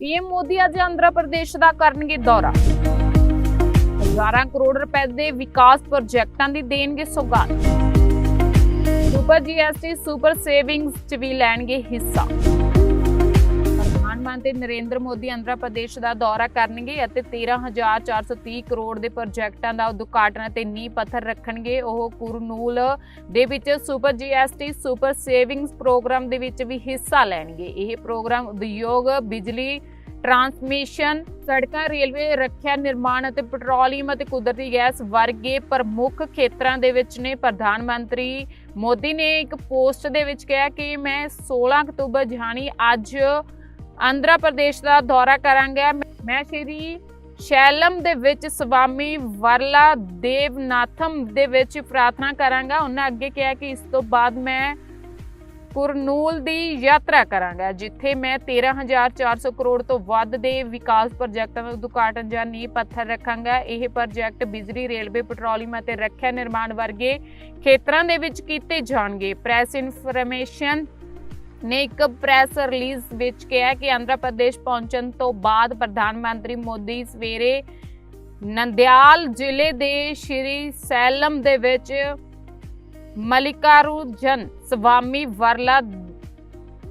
PM Modi ਅੱਜ ਆਂਧਰਾ ਪ੍ਰਦੇਸ਼ ਦਾ ਕਰਨਗੇ ਦੌਰਾ। ਹਜ਼ਾਰਾਂ ਕਰੋੜ ਰੁਪਏ ਦੇ ਵਿਕਾਸ ਪ੍ਰੋਜੈਕਟਾਂ ਦੀ ਦੇਣਗੇ ਸੌਗਾਤ। ਸੁਪਰ ਜੀਐਸਟੀ, ਸੁਪਰ ਸੇਵਿੰਗਸ ਚ ਵੀ ਲੈਣਗੇ ਹਿੱਸਾ। ਪ੍ਰਧਾਨ ਮੰਤਰੀ ਨਰਿੰਦਰ ਮੋਦੀ ਆਂਧਰਾ ਪ੍ਰਦੇਸ਼ ਦਾ ਦੌਰਾ ਕਰਨਗੇ ਅਤੇ 13430 ਕਰੋੜ ਦੇ ਪ੍ਰੋਜੈਕਟਾਂ ਦਾ ਉਦਘਾਟਨ ਅਤੇ ਨੀਂਹ ਪੱਥਰ ਰੱਖਣਗੇ। ਉਹ ਕੁਰਨੂਲ ਦੇ ਵਿੱਚ super GST, super savings program ਦੇ ਵਿੱਚ ਵੀ ਹਿੱਸਾ ਲੈਣਗੇ। ਇਹ ਪ੍ਰੋਗਰਾਮ ਉਦਯੋਗ, ਬਿਜਲੀ ਟਰਾਂਸਮਿਸ਼ਨ, ਸੜਕਾਂ, ਰੇਲਵੇ, ਰੱਖਿਆ, ਨਿਰਮਾਣ ਅਤੇ ਪੈਟਰੋਲੀਅਮ ਅਤੇ ਕੁਦਰਤੀ ਗੈਸ ਵਰਗੇ ਪ੍ਰਮੁੱਖ ਖੇਤਰਾਂ ਦੇ ਵਿੱਚ ਨੇ। ਪ੍ਰਧਾਨ ਮੰਤਰੀ ਮੋਦੀ ਨੇ ਇੱਕ ਪੋਸਟ ਦੇ ਵਿੱਚ ਕਿਹਾ ਕਿ ਮੈਂ 16 ਅਕਤੂਬਰ ਜਾਣੀ ਅੱਜ ਆਂਧਰਾ ਪ੍ਰਦੇਸ਼ ਦਾ ਦੌਰਾ ਕਰਾਂਗਾ। ਮੈਂ ਸ਼੍ਰੀ ਸ਼ੈਲਮ ਦੇ ਵਿੱਚ ਸਵਾਮੀ ਵਰਲਾ ਦੇਵਨਾਥਮ ਦੇ ਵਿੱਚ ਪ੍ਰਾਰਥਨਾ ਕਰਾਂਗਾ। ਉਹਨਾਂ ਅੱਗੇ ਕਿਹਾ ਕਿ ਇਸ ਤੋਂ ਬਾਅਦ ਮੈਂ ਕੁਰਨੂਲ ਦੀ ਯਾਤਰਾ ਕਰਾਂਗਾ, ਜਿੱਥੇ ਮੈਂ 13400 ਕਰੋੜ ਤੋਂ ਵੱਧ ਦੇ ਵਿਕਾਸ ਪ੍ਰੋਜੈਕਟਾਂ ਦਾ ਉਦਘਾਟਨ ਜਾਂ ਨੀਂਹ ਪੱਥਰ ਰੱਖਾਂਗਾ। ਇਹ ਪ੍ਰੋਜੈਕਟ ਬਿਜਲੀ, ਰੇਲਵੇ, ਪੈਟਰੋਲੀਅਮ ਅਤੇ ਰੱਖਿਆ ਨਿਰਮਾਣ ਵਰਗੇ ਖੇਤਰਾਂ ਦੇ ਵਿੱਚ ਕੀਤੇ ਜਾਣਗੇ। ਪ੍ਰੈਸ ਇਨਫੋਰਮੇਸ਼ਨ ਨੇ ਇੱਕ ਪ੍ਰੈਸ ਰਿਲੀਜ਼ ਵਿੱਚ ਕਿਹਾ ਕਿ ਆਂਧਰਾ ਪ੍ਰਦੇਸ਼ ਪਹੁੰਚਣ ਤੋਂ ਬਾਅਦ ਪ੍ਰਧਾਨ ਮੰਤਰੀ ਮੋਦੀ ਸਵੇਰੇ ਨੰਦਿਆਲ ਜ਼ਿਲ੍ਹੇ ਦੇ ਸ਼੍ਰੀ ਸੈਲਮ ਦੇ ਵਿੱਚ ਮਲਿਕਾਰੁਜਨ ਸਵਾਮੀ ਵਰਲਾ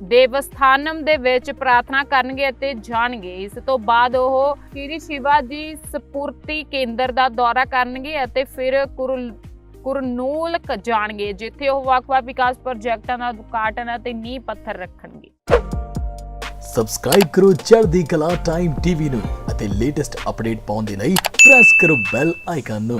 ਦੇਵਸਥਾਨਮ ਦੇ ਵਿੱਚ ਪ੍ਰਾਰਥਨਾ ਕਰਨਗੇ ਅਤੇ ਜਾਣਗੇ। ਇਸ ਤੋਂ ਬਾਅਦ ਉਹ ਸ਼੍ਰੀ ਸ਼ਿਵਾਜੀ ਸਪੁਰਤੀ ਕੇਂਦਰ ਦਾ ਦੌਰਾ ਕਰਨਗੇ ਅਤੇ ਫਿਰ ਕੁਰਲ ਕੁਰਨੂਲ ਜਾਣਗੇ, ਜਿੱਥੇ ਉਹ ਵੱਖ-ਵੱਖ ਵਿਕਾਸ ਪ੍ਰੋਜੈਕਟਾਂ ਦਾ ਉਦਘਾਟਨ ਅਤੇ ਨੀਂਹ ਪੱਥਰ ਰੱਖਣਗੇ। ਸਬਸਕ੍ਰਾਈਬ ਕਰੋ ਚੜ੍ਹਦੀ ਕਲਾ ਟਾਈਮ ਟੀਵੀ ਨੂੰ ਅਤੇ ਲੇਟੈਸਟ ਅਪਡੇਟ ਪਾਉਣ ਦੇ ਲਈ ਪ੍ਰੈਸ ਕਰੋ ਬੈਲ ਆਈਕਨ ਨੂੰ।